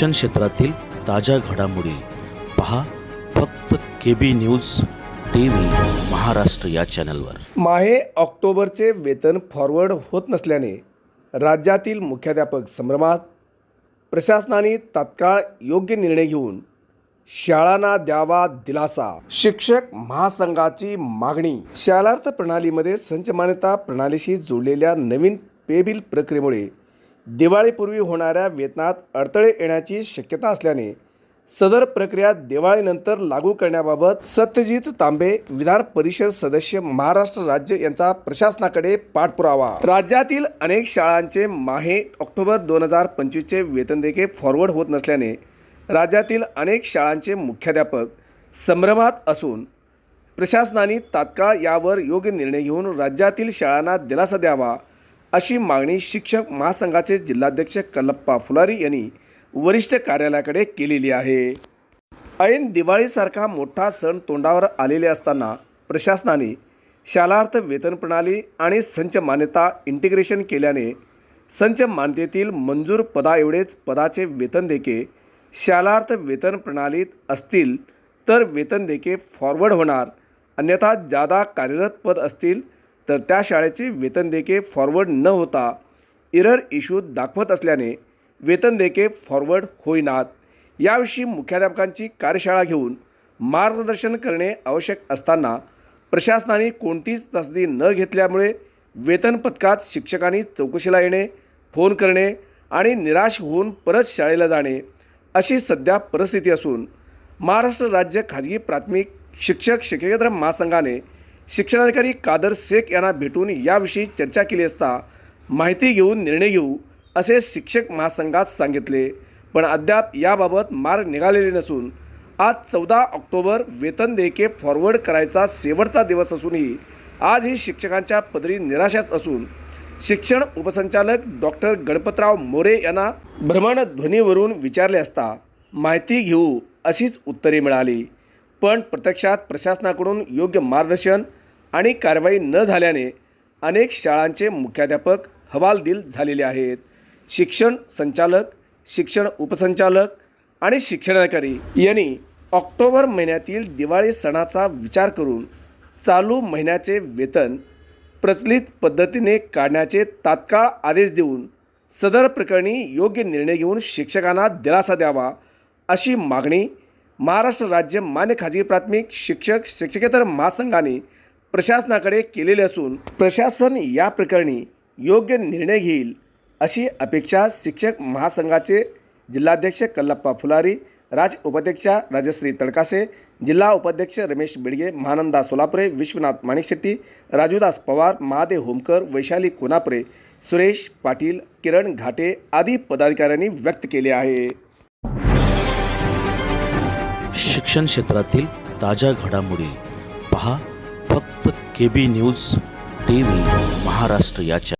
शिक्षण क्षेत्रातील ताज्या घडामोडी पहा फक्त K B news T V Maharashtra या चॅनलवर. माहे ऑक्टोबरचे वेतन फॉरवर्ड होत नसल्याने राज्यातील मुख्याध्यापक संभ्रमात प्रशासनाने तात्काळ योग्य निर्णय घेऊन शाळांना द्यावा दिलासा. शिक्षक महासंघाची मागणी. शालार्थ प्रणालीमध्ये संच मान्यता प्रणालीशी जोडलेल्या नवीन पेबिल प्रक्रियेमुळे दिवाळीपूर्वी होणाऱ्या वेतनात अडथळे येण्याची शक्यता असल्याने सदर प्रक्रिया दिवाळीनंतर लागू करण्याबाबत सत्यजित तांबे विधान परिषद सदस्य महाराष्ट्र राज्य यांचा प्रशासनाकडे पाठपुरावा. राज्यातील अनेक शाळांचे माहे ऑक्टोबर दोन हजार पंचवीसचे वेतन देखे फॉरवर्ड होत नसल्याने राज्यातील अनेक शाळांचे मुख्याध्यापक संभ्रमात असून प्रशासनाने तात्काळ यावर योग्य निर्णय घेऊन राज्यातील शाळांना दिलासा द्यावा अशी मागणी शिक्षक महासंघाचे जिल्हाध्यक्ष कल्लप्पा फुलारी यांनी वरिष्ठ कार्यालयाकडे केलेली आहे. ऐन दिवाळीसारखा मोठा सण तोंडावर आलेले असताना प्रशासनाने शालार्थ वेतन प्रणाली आणि संच मान्यता इंटिग्रेशन केल्याने संच मान्यतेतील मंजूर पदाएवढेच पदाचे वेतन देके शालार्थ वेतन प्रणालीत असतील तर वेतन देके फॉरवर्ड होणार. अन्यथा जादा कार्यरत पद असतील तर त्या शाळेचे वेतन देके फॉरवर्ड न होता इरर इश्यू दाखवत असल्याने वेतन देके फॉरवर्ड होईनात. याविषयी मुख्याध्यापकांची कार्यशाळा घेऊन मार्गदर्शन करणे आवश्यक असताना प्रशासनाने कोणतीच तसदी न घेतल्यामुळे वेतन पथकात शिक्षकांनी चौकशीला येणे फोन करणे आणि निराश होऊन परत शाळेला जाणे अशी सध्या परिस्थिती असून महाराष्ट्र राज्य खाजगी प्राथमिक शिक्षक शिक्षकेतर महासंघाने शिक्षणाधिकारी कादर शेख यांना भेटून याविषयी चर्चा केली असता माहिती घेऊन निर्णय घेऊ असे शिक्षक महासंघात सांगितले. पण अद्याप याबाबत मार्ग निघालेले नसून आज चौदा ऑक्टोबर वेतन देयके फॉरवर्ड करायचा शेवटचा दिवस असूनही आजही शिक्षकांच्या पदरी निराशाच असून शिक्षण उपसंचालक डॉक्टर गणपतराव मोरे यांना भ्रमणध्वनीवरून विचारले असता माहिती घेऊ अशीच उत्तरे मिळाली. पण प्रत्यक्षात प्रशासनाकडून योग्य मार्गदर्शन आणि कारवाई न झाल्याने अनेक शाळांचे मुख्याध्यापक हवालदिल झालेले आहेत. शिक्षण संचालक शिक्षण उपसंचालक आणि शिक्षणाधिकारी यांनी ऑक्टोबर महिन्यातील दिवाळी सणाचा विचार करून चालू महिन्याचे वेतन प्रचलित पद्धतीने काढण्याचे तात्काळ आदेश देऊन सदर प्रकरणी योग्य निर्णय घेऊन शिक्षकांना दिलासा द्यावा अशी मागणी महाराष्ट्र राज्य मान्य खाजगी प्राथमिक शिक्षक शिक्षकेतर महासंघाने प्रशासनाकडे केलेले असून प्रशासन या प्रकरणी योग्य निर्णय घेईल अशी अपेक्षा शिक्षक महासंघाचे जिल्हाध्यक्ष कल्लप्पा फुलारी राज उपाध्यक्षा राजश्री तडकासे जिल्हा उपाध्यक्ष रमेश बिडगे महानंदा सोलापुरे विश्वनाथ माणिकशेट्टी राजूदास पवार महादेव होमकर वैशाली कोनापुरे सुरेश पाटील किरण घाटे आदी पदाधिकाऱ्यांनी व्यक्त केले आहे. शिक्षण क्षेत्रातील ताज्या घडामोडी पहा. फक्त K B news T V Maharashtra याच्या